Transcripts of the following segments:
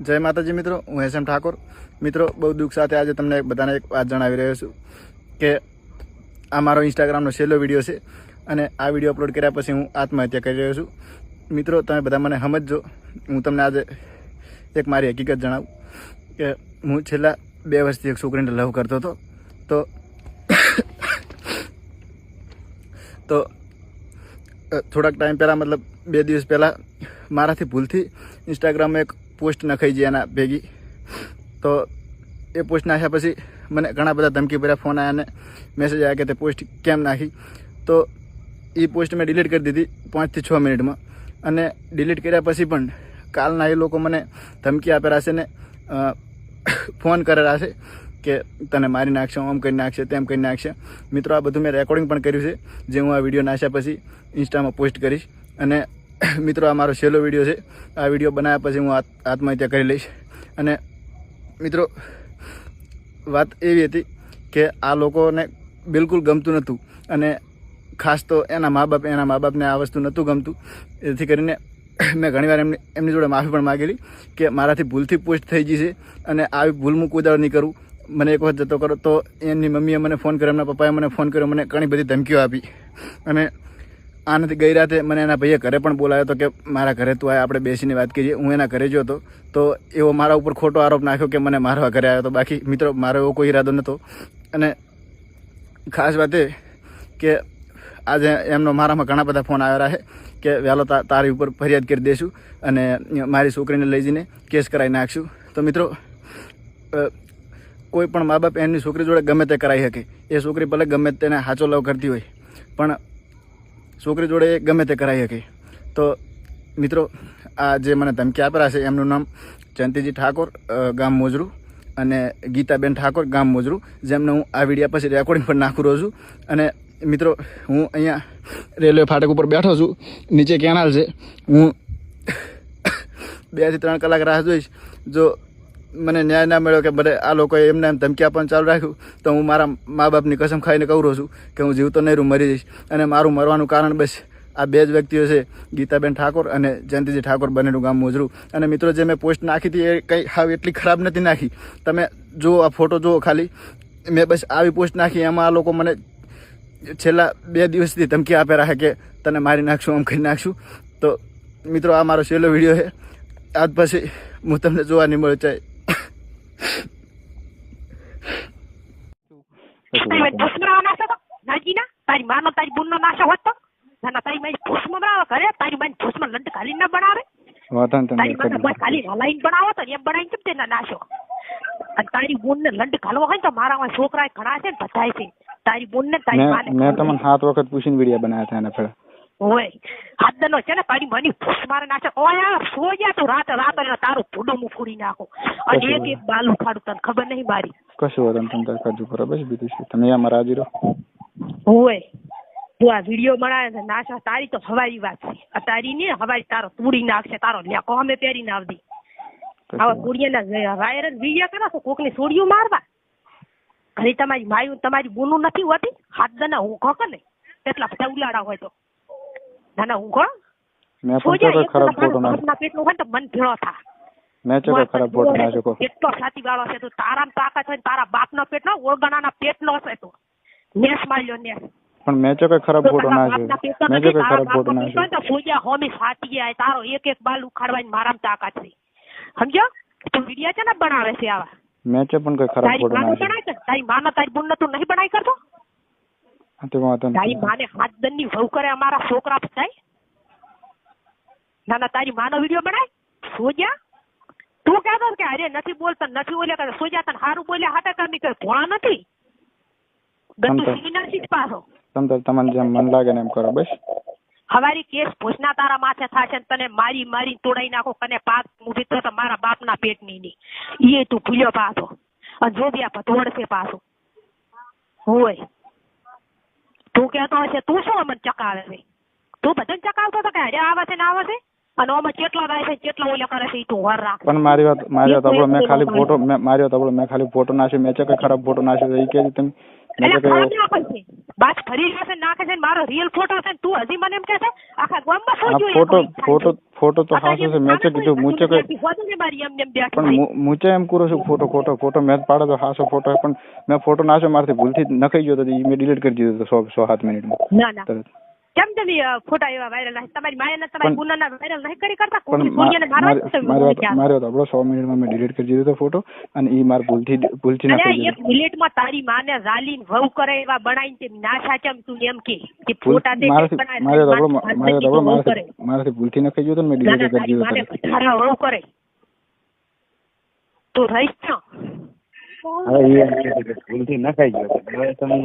જય માતાજી મિત્રો, હું એસ એમ ઠાકોર. મિત્રો, બહુ દુઃખ સાથે આજે તમને બધાને એક વાત જણાવી રહ્યો છું કે આ મારો ઇન્સ્ટાગ્રામનો છેલ્લો વીડિયો છે અને આ વીડિયો અપલોડ કર્યા પછી હું આત્મહત્યા કરી રહ્યો છું. મિત્રો, તમે બધા મને સમજજો. હું તમને આજે એક મારી હકીકત જણાવું કે હું છેલ્લા બે વર્ષથી એક છોકરીને લવ કરતો હતો. તો તો થોડાક ટાઈમ પહેલાં, મતલબ બે દિવસ પહેલાં મારાથી ભૂલથી ઇન્સ્ટાગ્રામમાં એક પોસ્ટ નખાઈ ગઈ એના ભેગી. તો એ પોસ્ટ નાખ્યા પછી મને ઘણા બધા ધમકી ભર્યા, ફોન આવ્યા અને મેસેજ આવ્યા કે તે પોસ્ટ કેમ નાખી. તો એ પોસ્ટ મેં ડિલીટ કરી દીધી પાંચથી છ મિનિટમાં. અને ડિલીટ કર્યા પછી પણ કાલના એ લોકો મને ધમકી આપેલા છે ને ફોન કરેલા છે કે તને મારી નાખશે આમ કરી નાખશે, તેમ કરી નાખશે. મિત્રો, આ બધું મેં રેકોર્ડિંગ પણ કર્યું છે, જે હું આ વીડિયો નાખ્યા પછી ઇન્સ્ટામાં પોસ્ટ કરીશ. અને મિત્રો, આ મારો છેલ્લો વીડિયો છે. આ વીડિયો બનાવ્યા પછી હું આત્મહત્યા કરી લઈશ. અને મિત્રો, વાત એવી હતી કે આ લોકોને બિલકુલ ગમતું નહોતું. અને ખાસ તો એના મા બાપ એના મા બાપને આ વસ્તુ નહોતું ગમતું. એથી કરીને મેં ઘણીવાર એમની એમની જોડે માફી પણ માગેલી કે મારાથી ભૂલથી પોસ્ટ થઈ ગઈ છે અને આવી ભૂલ હું કોઈ નહીં કરું. મને એક વખત જતો કરો તો એમની મમ્મીએ મને ફોન કર્યો, એમના પપ્પાએ મને ફોન કર્યો, મને ઘણી બધી ધમકીઓ આપી. અને આનાથી ગઈ રાતે મને એના ભાઈએ ઘરે પણ બોલાવ્યો હતો કે મારા ઘરે તું આય, આપણે બેસીને વાત કરીએ. હું એના ઘરે ગયો હતો તો એવો મારા ઉપર ખોટો આરોપ નાખ્યો કે મને મારવા ઘરે આવ્યો હતો બાકી મિત્રો, મારો એવો કોઈ ઈરાદો નહોતો. અને ખાસ વાત એ કે આજે એમનો મારામાં ઘણા બધા ફોન આવ્યા છે કે વહેલો તારી ઉપર ફરિયાદ કરી દઈશું અને મારી છોકરીને લઈ જઈને કેસ કરાવી નાખશું. તો મિત્રો કોઈ પણ મા બાપ એમની છોકરી જોડે ગમે તે કરાવી શકે. એ છોકરી ભલે ગમે તેને હાચો લવ કરતી હોય, પણ છોકરી જોડે ગમે તે કરાવી શકે. તો મિત્રો, આ જે મને ધમકી આપેલા છે, એમનું નામ જયંતિજી ઠાકોર ગામ મોજરું અને ગીતાબેન ઠાકોર, ગામ મોજરું, જેમને હું આ વિડીયા પછી રેકોર્ડિંગ પર નાખું છું. અને મિત્રો, હું અહીંયા રેલવે ફાટક ઉપર બેઠો છું. નીચે કેનાલ છે. હું બેથી ત્રણ કલાક રાહ જોઈશ. જો મને ન્યાય ના મળ્યો કે બધે આ લોકોએ એમને એમ ધમકી આપવાનું ચાલુ રાખ્યું, તો હું મારા મા બાપની કસમ ખાઈને કહું છું કે હું જીવતો નહીં રહું મરી જઈશ. અને મારું મરવાનું કારણ બસ આ બે જ વ્યક્તિઓ છે, ગીતાબેન ઠાકોર અને જયંતિજી ઠાકોર બંનેનું ગામ મોજરું. અને મિત્રો, જે મેં પોસ્ટ નાખી હતી એ કંઈ હાવ એટલી ખરાબ નથી નાખી. તમે જુઓ આ ફોટો જુઓ ખાલી. મેં બસ આવી પોસ્ટ નાખી, એમાં આ લોકો મને છેલ્લા બે દિવસથી ધમકી આપે રાખે કે તને મારી નાખશું, આમ કરી નાખશું. તો મિત્રો, આ મારો છેલ્લો વીડિયો છે. આજ પછી હું તમને જોવા નહીં મળે તારી માનો તારી નાશો હોત તો ના તારી મારી ભૂસમરાવા કરે તારી મારી ભૂસમાં લંડ ખાલી ના બનાવે તારી માને ખાલી હલાઈને બનાવો તો એમ બનાવીને કેમ તેના નાશો અને તારી બુનને લંડ ઘાલવો હોય ને તો મારા છોકરા ઘણા છે ને બધાય છે તારી બુનને ને તારી મેં તમને સાત વખત પૂછીને વીડિયો બનાવ્યા હતા એના ફેર હોય હાથનો છે ને તારી મની ફૂસ મારે નાખે. ઓય સો જા તું રાતે રાતે ને તારું ભૂડું હું ફૂડી નાખો. અને એક એક બાલ ઉખાડું તને ખબર નહીં મારી. કશું વાત તમે તાર કાજુ બરાબર છે બીજું શું? તમે અમારા હાજર ઓય તું આ વીડિયો બનાવે છે નાશા તારી તો હવારી વાત છે. આ તારી ને હવારી તારો તૂડી નાખશે તારો લેકો અમે પહેરીને આવતી આવા કુડિયાના વાયરલ વીડિયો કરો છો કોકની સોડિયું મારવા? ઘરે તમારી માયું તમારી બુનું નથી હોતી? હાથ દના હું કે ને કેટલા બધા ઉલાડા હોય તો. નાના ઊંઘો મેં પણ તો ખરાબ ફોટો નાખ્યો. પેટનું હોય તો મન ભેળો થા. મેં તો ખરાબ ફોટો ના શકો એટલો સાચી વાળો છે તું તારા તાકાત હોય તારા તારા બાપનો પેટ નો ઓળગણાના પેટનો હશે તું. નેસ માર્યો નેસ. પણ મેં કોઈ ખરાબ ફોટો ના પેટનો મેં નથી, ખરાબ ફોટો બાપનો ના પેટ હોય ને તો ફૂજ્યા હોમી ફાટી ગયા તારો એક એક બાલ ઉખાડવાની મારામ તાકાત છે. સમજો? તું વિડિયા છે ને બનાવે છે આવા? મેં તો પણ કોઈ ખરાબ ફોટો ના છે તારી માનો તારી બુન તું નહીં બનાય કરતો? તારી માને હાથ દનની વહુ કરે અમારા છોકરા થાય ના ના તારી માનો વીડિયો બનાય? સોજા? તું કહેતો કે અરે નથી બોલતા નથી બોલ્યા કરે. સોજા તને સારું બોલ્યા હાટા કરની કરે ભોળા નથી? ગંદુ સિગ્નલ પાછો. તમને જેમ મન લાગે ને એમ કરો બસ. હવારી કેસ ભોજના તારા માથે થાશે તને મારી મારી તોડાઈ નાખો કને પાક ઊભી તો મારા બાપના પેટની ની એ તું ભૂલ્યો પાછો. અને જો આ છે પાછો. હોય. તું કહેતો હશે તું શું અમને ચકાવે છે? તું બધાને ચકાવતો હતો કે અરે આવે છે ને આવે છે અને આમાં કેટલા રહે છે કેટલા ઓલા કરે છે તું વર રાખ. પણ મારી વાત મારી વાત આપણો મેં ખાલી ફોટો મેં મારી વાત આપણો મેં ખાલી ફોટો નાખ્યો મેં કે કોઈ ખરાબ ફોટો નાખ્યો એ કે તમે મેં એટલે છે ફરી જશે નાખે છે મારો રિયલ ફોટો છે તું હજી મને એમ કે છે આખા ગામમાં શું જોઈએ ફોટો ફોટો ફોટો તો હાસો છે. મેં તો કીધું મૂચે કઈ પણ મુચે મૂચે એમ કરો છું ફોટો ખોટો ફોટો મેં પાડે તો હાસો ફોટો પણ મેં ફોટો નાખ્યો મારાથી ભૂલથી નખાઈ ગયો તો એ મેં ડિલીટ કરી દીધો તો સો સો સાત મિનિટમાં. ના ના. કેમ તમે અ, ફોટા એવા વાયરલ તમારી માયાના તમારી પણ- ગુનાના વાયરલ નહીં કરી કરતા પણ કોકની છોડીઓને મારવા જ છે મારી વાત ક્યાં? મારી વાત આપણો સો મિનિટમાં મેં ડિલીટ કરી દીધો તો ફોટો અને ઈ માર ભૂલથી ભૂલથી અરે નખાઈ એક ગયો મિનિટમાં તારી માને ઝાલીને વહુ કરે એવા બનાવીને તે ના સાચમ તું એમ કે કે ભૂલ- ફોટા દેખ મારાથી બનાવે મારી વાત તારી આપણો માને મારી વાત આપણો વહુ કરે. મારાથી મારાથી ભૂલથી નખાઈ ગયો તો ને મેં ના, ડિલીટ ના, કરી તારી દીધો માને તરત વધારે વહુ કરે તું રહીશ છો હવે એ ભૂલથી નખાઈ ગયો છે. હવે તમે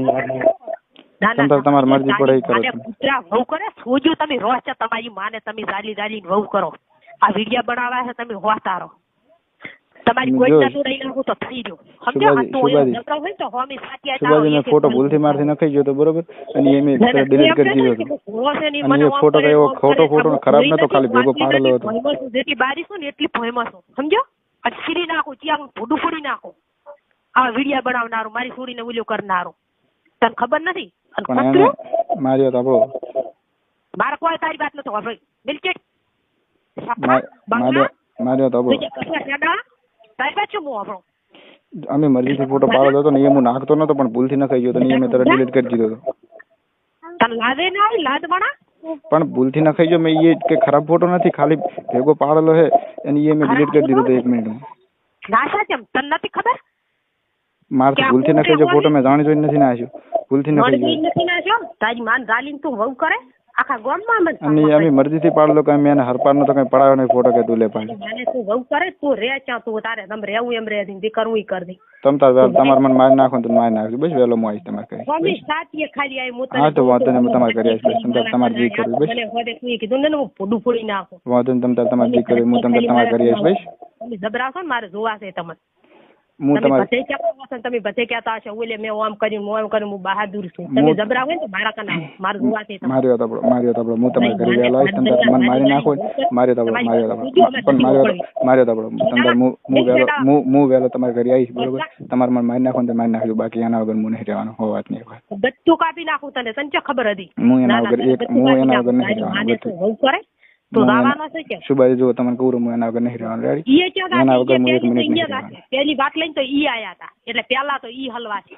તમ ના, તાર તમારી મરજી પડે ઈ કરો માને તમે. કૂતરા વહુ કરે સોજો તમે રોજ છે તમારી માને તમે ઝાલી ઝાલીને વહુ કરો. આ વિડિયા બનાવવા છે તમે હોતા રહો તમારી કોઈ નાખું તો થઈ ગયું. સમજ્યો તો નકરો હોય તો હોમી સાચી આ સુભાજી મેં એક એક ફોટો ભૂલથી મારથી નખાઈ ગયો તો બરોબર? અને એ મેં ના, ના, ડિલીટ કરી દીધો અને એ ફોટો એવો ખોટો ફોટો ખરાબ નતો, ખાલી ભેગો પાડેલો હતો. જેટલી બારી છું ને એટલી ફેમસ છું. સમજો? અને છીરી નાખું ત્યાં ભૂડું ફોડી નાખું. આ વિડિયા બનાવનારું મારી છોડીને ઉલ્યો કરનારું. તને ખબર નથી? પણ એને મારી વાત આપણો મારે કોઈ તારી વાત નથી વાપરી બિલકુલ. મારી મારી વાત આપણો તારી વાત શું હું વાપરું અમે મરજીથી ફોટો પાડો હતો ને એ હું નાખતો નતો પણ ભૂલથી નખાઈ ગયો તો ને મેં તરત ડિલીટ કરી દીધો હતો. તને લાદે ના આવી લાદ બના પણ ભૂલથી નખાઈ ગયો મેં એ કે ખરાબ ફોટો નથી ખાલી ભેગો પાડેલો છે અને એ મેં ડિલીટ કરી દીધો તો એક મિનિટ નાશા કેમ તને નથી ખબર? ક્યાં ભૂલથી નખાઈ ગયો ફોટો ફોટો મેં જાણી જોઈને નથી નાખ્યો. ભૂલથી નથી નાખ્યો તારી માન ગાલીને તું વહુ કરે? આખા ગામમાં મને અને અમે મરજીથી પાડલો કે મેં હરપારનો તો કઈ પડાવ્યો નહીં ફોટો કે દુલે પાડી. મને તું વહુ કરે તું રે ચા તું તારે તમ રહેવું એમ રહે દી કરવું ઈ કર દી. તમ તાર તમારે મને મારી નાખો ને તો મારી નાખજો. બસ વેલો આવીશ તમારે કરી સ્વામી સાતીએ ખાલી આઈ હું તને હા, તો વાંધો નહીં, તમાર ઘરે આવીશ. તમ તાર તમારે જી કરી બસ. મને હોદે તું કીધું ને હું ફોડું ફોડી નાખો. વાંધો નહીં તમ તાર તમારે જી કરી હું તમ તાર તમાર કરી આવીશ. બસ. જબરાશો ને મારે જોવા છે તમને હું તમે તમારે બધે કહેતા હશો ને તમે બધે કહેતા ઓલે મેં આમ કર્યું હું આમ કર્યું હું બહાદુર છું. તમે જબરા હોય ને મારા કના હું તમ મને નાખો પણ તમ હું હું હું હું તમારે ઘરે આવીશ બરોબર? તમારે મને મારી નાખો ને મારી નાખજો. બાકી એના વગર હું નહીં રહેવાનો. હો વાત નહીં વાત. ગત્તું કાપી નાખું તને તને ખબર હતી? હું એના વગર એક હું એના વગર નહીં રહેવાનો. કરે? તો દાવાનો છે કે? સુભાઈ જો તમને કહું હું એના વગર નહીં રહેવાનું. રેડી ઈએ ક્યાં એના વગર હું એક મિનિટ નહીં રહેવાનું. પેલી વાત લઈને તો ઈ આયા હતા. એટલે પેલા તો ઈ હલવા છે.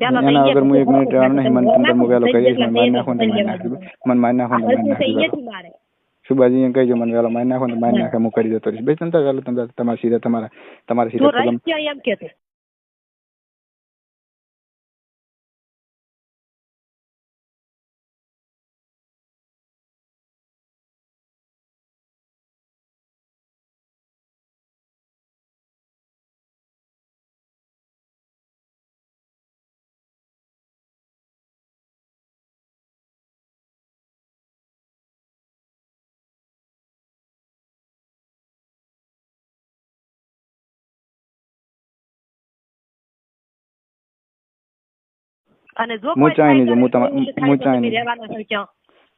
એના વગર હું એક મિનિટ રહેવાનું નહીં. મને તમને હું વહેલો કહીશ ગયેલા મને મારી નાખો ને મારી દીધું. મને મારી નાખો ને મારી મારે. સુભાજી એમ કહેજો મને વહેલો મારી નાખો ને તો મારી નાખે હું કરી દેતો રહીશ. બે તમ ચાલો વહેલો તમારા સીધા તમારા તમારા સીધા એમ કે અને જો કોઈ થાય તો. રહેવાના છો ક્યાં?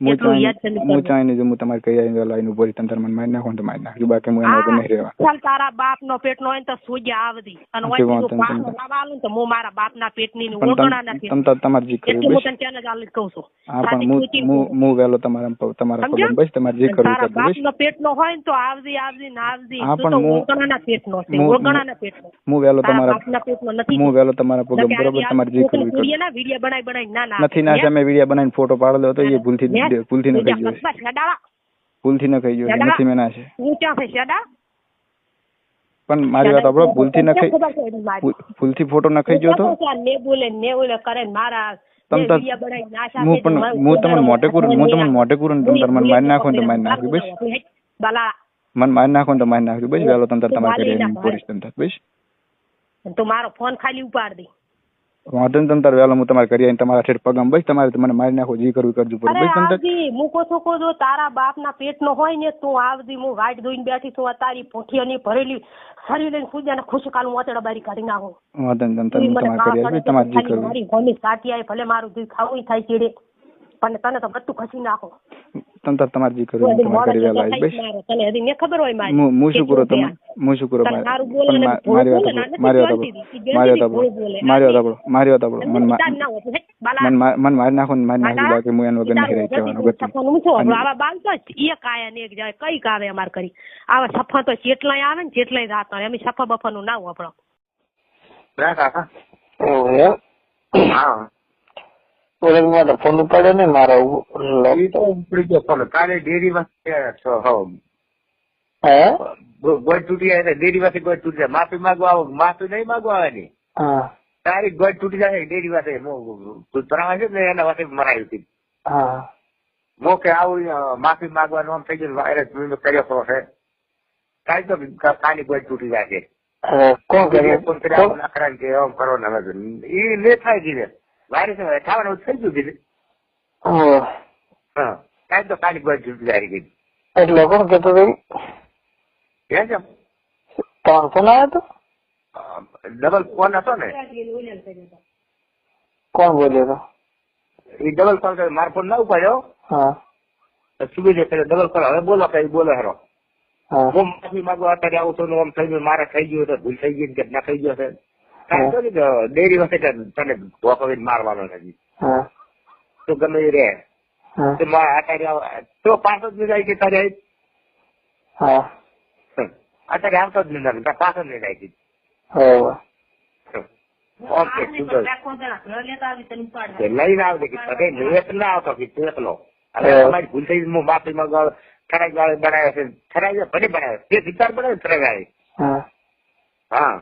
એટલું યાદ ચાઈ હું કરજો. જો હું તમારે કહી આવીને વહેલો આવીને ઊભો રહીશ મને મારી નાખો તો મારી નાખજો. બાકી હું એના વગર નહીં રહેવા. ચાલ તારા બાપ નો પેટ નો તો સોજા આવતી અને હા, તે ઓયથી વાંધો જો નહીં, પાછો લાવવા આલું ને તો હું મારા બાપ ના પેટની પણ ઓગણા તમ તમ તાર તમારે જે કરવું હું તને ત્યાં જ આલી કહું છું. હા પણ હું હું હું તમારા પ- તમારા સમજ્યો? બસ તમારે જે કરવું કરજો બાપ નો પેટ નો હોય તો આવજી આવજી ને આવજી. હા, પણ હું- ઓગણા ના પેટ નો છે ઓગણા ના પેટ નો હું વહેલો તમારા બાપ ના પેટ નો નથી. હું વહેલો તમારા પગમ બરોબર તમારે જે કરવું કરજો ના બનાવી બનાવી ના ના નથી ના મેં વીડિયો બનાવીને ફોટો પાડેલો હતો એ ભૂલથી ભૂલથી ન છે. શેડા ભૂલથી ન ખાઈ ગયો નથી મેના છે છે પણ મારી વાત આપણો ભૂલથી ન છે ભૂલથી ફોટો ન ખાઈ જોતો ને બોલે ને ઓલે કરે મારા હું પણ હું તમને મોટે કરું હું તમને મોટે કરું તમે મને મારી નાખો તો મારી નાખજો બસ. મને મારી નાખો તો મારી નાખજો બસ. વેલો તમે તમારે મારી કરી પોલીસ તમે બસ. તો મારો ફોન ખાલી ઉપાડ દે. વાંધો નહીં તમે તાર વહેલો હું તમારે કરી આવીને તમારા છેડ પગમ બસ તમારે મને મારી નાખો જે કરવું કરજો. પડે અરે બસ તમે આવજી મૂકો છોકો જો તારા બાપ ના પેટ નો હોય ને તું આવજી હું વાટ ધોઈને બેઠી છું આ તારી પોઠીઓની ભરેલી શરીર લઈને પૂજા ને ખુશકાલ મોતેડા બારી કાઢી નાખો. વાંધો નહીં તમે હું તમારે કરી આવીશ તમારે જે કરવું. મારી હોમી સાટી આવે ભલે મારું દૂધ ખાવું ય થાય ચીડે પણ તને તો બધું ખસી નાખો. તમ તાર તમારે જી કરું કરી તમારે તો આવીશ બસ. તને હજી ને ખબર હોય મારી હું હું શું કરું તમે હું શું કરું મારી? મારે બોલે પણ ને મારી વાત મારી વાત મારી વાત મારી વાત મારી વાત મન ના તો હે. મન મન મારી નાખો ને મારી નાખી બાકી હું એના વગર નહીં રહી હજી ગતિ સપનું શું આવા બાલ તો એક આયા ને એક જાય. કઈ કાવે અમાર કરી આવા સફા તો જેટલાય આવે ને જેટલાય રાત આવે. અમે સફા બફાનું ના વાપરો ના કાકા. હા. કોલેજમાં તો ફોન ઉપાડે ને મારા ઉપડી ગયો ફોન કાલે ડેરીમાં છો હે. ગોળ તૂટી જાય ડેરી માંથી ગોળ તૂટી જાય. માફી માંગવા આવો માફી નહીં માંગવા હા. તારી ગોળ તૂટી જાય ડેરી પાસે તરાવા છે ને એના પાસે મરાયું હતી હા. મો કે આવું માફી માંગવાનું આમ થઈ ગયું વાયરસ મેં કર્યો ખરો છે કાલ તો કાલી ગોળ તૂટી જાય છે. કોણ કરે કોણ કરી આવું નખરા ને કે આમ કરો ને એ લે થાય ધીરે વાયરસ થવાનું થઈ ગયું ધીરે હા. હા. કાલ તો કાલી તૂટી જાય ગઈ. એટલે કોણ કેતો હે છે? તમારો ફોન આવ્યો હતો? ડબલ ફોન હતો ને. કોણ બોલ્યો હતો? એ ડબલ કોલ કર્યો. મારો ફોન ના ઉપાડ્યો. હા. સુબીજે કર્યો ડબલ કોલ હવે બોલો કઈ બોલો હરો. હા. માફી માંગવા અત્યારે આવું છું આમ થઈ ગયું મારે થઈ ગયું ભૂલ થઈ ગઈ કે ના થઈ ગયો છે. કાંઈ ડેરી વખતે તને ભોકવીને મારવાનો નથી તો ગમે એ રે તો તો પાછો જ જાય કે તારે. અત્યારે આવતો જ નહીં તારે પાછો જ નહીં જાય કે. ઓકે લઈને આવજે કે તને લેત ના આવતો કે તું એકલો હવે તમારી ભૂલ થઈ હું માફી માંગવા ઠરાઈ વાળે બનાવ્યો છે ઠરાઈ ભલે બનાવ્યો તે વિચાર બનાવ્યો ઠરાઈ હા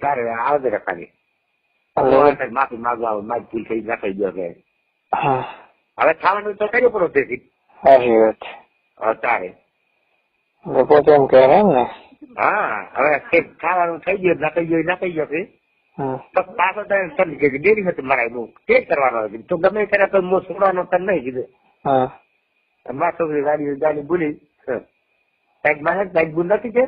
તારે આવજે રે ખાલી માફી માંગવા આવે, મારી ભૂલ થઈ ના થઈ ગયો કે હવે ખાવાનું તો કર્યો પડો તેથી સાચી વાત તારે. પોતે એમ કે એમ ને. હા હવે ખાવાનું થઈ ગયું ના થઈ ગયું ના થઈ ગયો કે તો પાછો તને સમજી ગયો ડેરી હતી મારા હું તે કરવાનો તો ગમે ત્યારે તો હું છોડવાનો તને નહીં કીધું. હા. મારા છોકરી ગાડી ગાડી ભૂલી. સાહેબ મારે સાહેબ ભૂલ નથી કે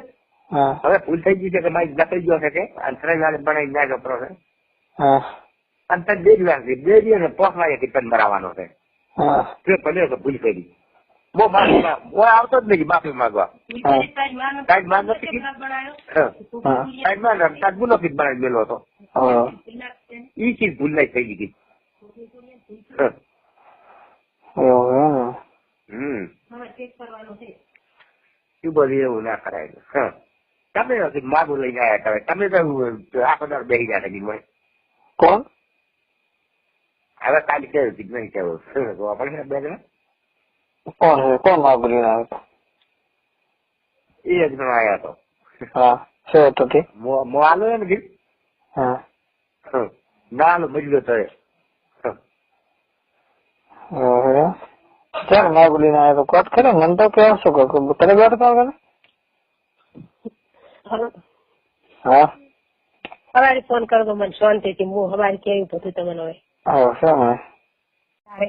હવે ભૂલ થઈ ગઈ છે કે મારી નકલી ગયો છે કે? અને વાળે બનાવી ના ગયો છે અંતર અને તને ડેરી વાગી ડેરી અને પોખમાં એક તને મરાવાનો છે. તે ભલે તો ભૂલ કરી. બહુ માફી માંગ હું આવતો જ નહીં માફી માંગવા. સાહેબમાં નથી સાઈડમાં સાહેબ ગુનો કીધ બનાવી મેલો હતો. હા. ઈ ચીજ ભૂલ નહીં થઈ ગઈ. હા. એવું એમ હમ. શું બધું એવું ના કરાય. હા. તમે માગું લઈને આવ્યા તમે. તમે તો આખો દર બેસી ગયા હોય. કોણ? હવે કાલે કેવું હતું નહીં કેવું? આપણે બે જણા? કોણ? છે કોણ માગું લઈને આવ્યો એ જ જણો આવ્યા હતો હા. શું હતો તે? મો મો આલો એમ કીધું હા. ના આલો મજલો તો એ હમ. એવું એમ ચાલ માગું લઈને આવ્યો તો. કોટ કરે મને તો કે શું કહું? તને બેઠો તો હા. હવારે ફોન કરતો મને શાંતિથી હું હવારે કેવું બધું તમને હવે હા શું ને તારે.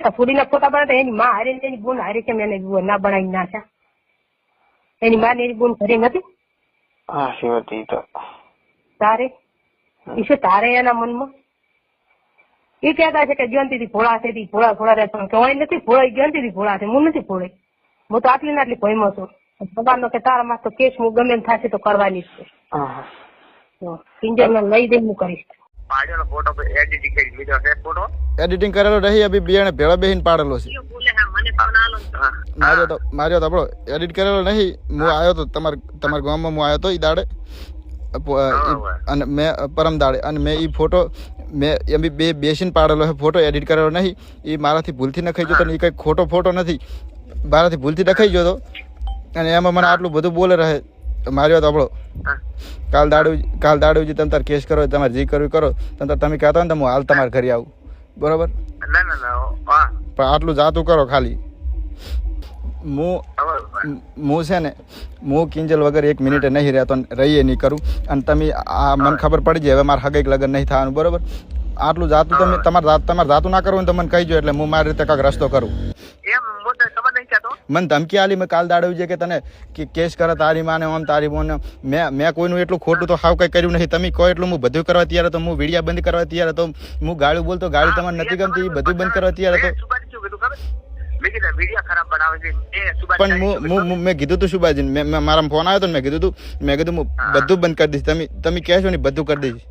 આ ફૂડીના ફોટા બનાવતા એની માં હારે એની બોન હારે કેમ એને ના બનાવી નાખ્યા એની માં એની બોન ઘરે નથી? હા શિવતી તો. તારે? ઈશે તારે એના મનમાં? એ કહેતા છે કે જ્યંતિથી ભોળા છે ભોળા ભોળા રહે પણ કહેવાય નથી ભોળા જ્યંતિથી ભોળા છે. હું નથી ભોળી હું તો આટલી ને આટલી ભયમાં છું. સવારનો કે તારા માં તો કેસ હું ગમે થશે તો કરવાની જ છે. હા લઈ દઈ હું કરીશ. પાડ્યોનો ફોટો એડિટિંગ કરી લીધો છે ફોટો એડિટિંગ કરેલો રહી અભી બિયાણે ભેળા બેહીને પાડેલો છે. બોલે હા મને પાવના આલો હા. માર્યો તો માર્યો તો આપણો એડિટ કરેલો નહીં હું આવ્યો તો તમાર તમારા ગામમાં હું આવ્યો તો એ દાડે. ઈ- અને મેં પરમ દાડે. અને મેં ઈ ફોટો મેં એમ બે બેસીને પાડેલો છે ફોટો એડિટ કરેલો નહીં. એ મારાથી ભૂલથી નખાઈ ગયો તો ને એ કંઈ ખોટો ફોટો નથી. મારાથી ભૂલથી નખાઈ ગયો તો. અને એમાં મને આટલું બધું બોલે રહે માર્યો તો આપણો કાલ દાડું કાલ દાડુજી તમે તાર કેસ કરો તમારે જે કરવું કરો. તમે તાર તમે કહેતા હોય ને તો હું હાલ તમારે ઘરે આવું. બરોબર? પણ આટલું જાતું કરો ખાલી. હું હું છે ને હું કિંજલ વગર એક મિનિટે નહીં રહેતો રહીએ નહીં કરું. અને તમે આ મને ખબર પડી જાય હવે મારે હગેક લગન નહીં થવાનું બરોબર? આટલું જાતું તમે તમારે તમારે જાતું ના કરવું ને તો કહી કહીજો એટલે હું મારી રીતે કાંઈક રસ્તો કરું. મને ધમકી આલી મેં કાલ દાડવી છે કે તને કે કેસ કરે તારી માને આમ તારી મોને મેં મેં કોઈનું એટલું ખોટું તો હાવ કંઈ કર્યું નથી. તમે કહો એટલું હું બધું કરવા તૈયાર હતો હું વિડીયા બંધ કરવા તૈયાર હતો હું ગાળું બોલતો ગાડી તમારે નથી ગમતી એ બધું બંધ કરવા તૈયાર હતો. પણ હું મેં કીધું તું સુભાષજી મેં મારા ફોન આવ્યો હતો મેં કીધું તું મેં કીધું હું. બધું બંધ કરી દઈશ. તમે તમે કહેશો ને બધું કરી દઈશ.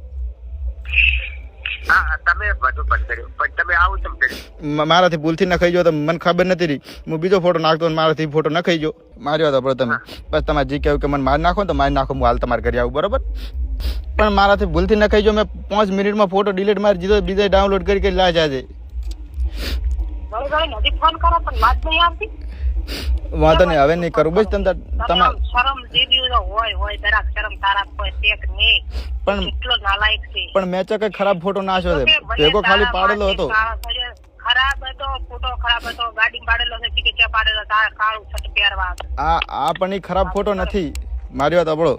મારાથી ભૂલથી નખાઈ ગયો તો મને ખબર નથી રહી. હું બીજો ફોટો નાખતો મારાથી ફોટો નખાઈ ગયો માર્યો હતો પણ તમે. બસ તમારે જે કહ્યું કે મને મારી નાખો તો મારી નાખો હું હાલ તમારે ઘરે આવું બરોબર? પણ મારાથી ભૂલથી નખાઈ ગયો મેં પાંચ મિનિટમાં ફોટો ડિલીટ મારી દીધો બીજા ડાઉનલોડ કરી કરી ઘણી નજીક ફોન કરો પણ વાત નહીં આવતી? વાંધો નહીં હવે નહીં કરું. બસ તમે તમે શરમ જેવી હોય હોય જરાક શરમ તારા કોઈ ટેક નહીં? પણ કેટલો નાલાયક છે. પણ મેં ચકે ખરાબ ફોટો ના છે. ભેગો ખાલી પાડેલો હતો. ખરાબ હતો ફોટો ખરાબ હતો ગાડી પાડેલો છે કે કે પાડેલો તારા કાળું છટ પહેરવા આ આ પણ ઈ ખરાબ ફોટો નથી. મારી વાત આપણો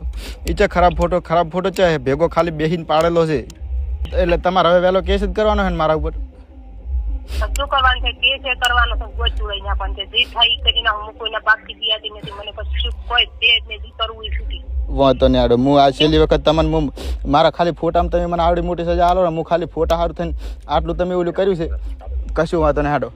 ઈ છે ખરાબ ફોટો ખરાબ ફોટો છે ભેગો ખાલી બેહીને પાડેલો છે. એટલે તમારે હવે વહેલો કેસ જ કરવાનો છે મારા ઉપર? શું કરવાનું છે કે એ કરવાનું છે ગોચું લઈને આપણને જે થાય કરીને હું કોઈને બાકી દિયાતી નથી. મને પછી શું કોઈ દે જ નહીં કરવું છૂટી. વાંધો નહીં આડો. હું આ છેલ્લી વખત તમને હું મારા ખાલી ફોટામાં તમે મને આવડી મોટી સજા આલો ને હું ખાલી ફોટા સારું થઈને આટલું તમે ઓલું કર્યું છે. કશું વાંધો નહીં હાડો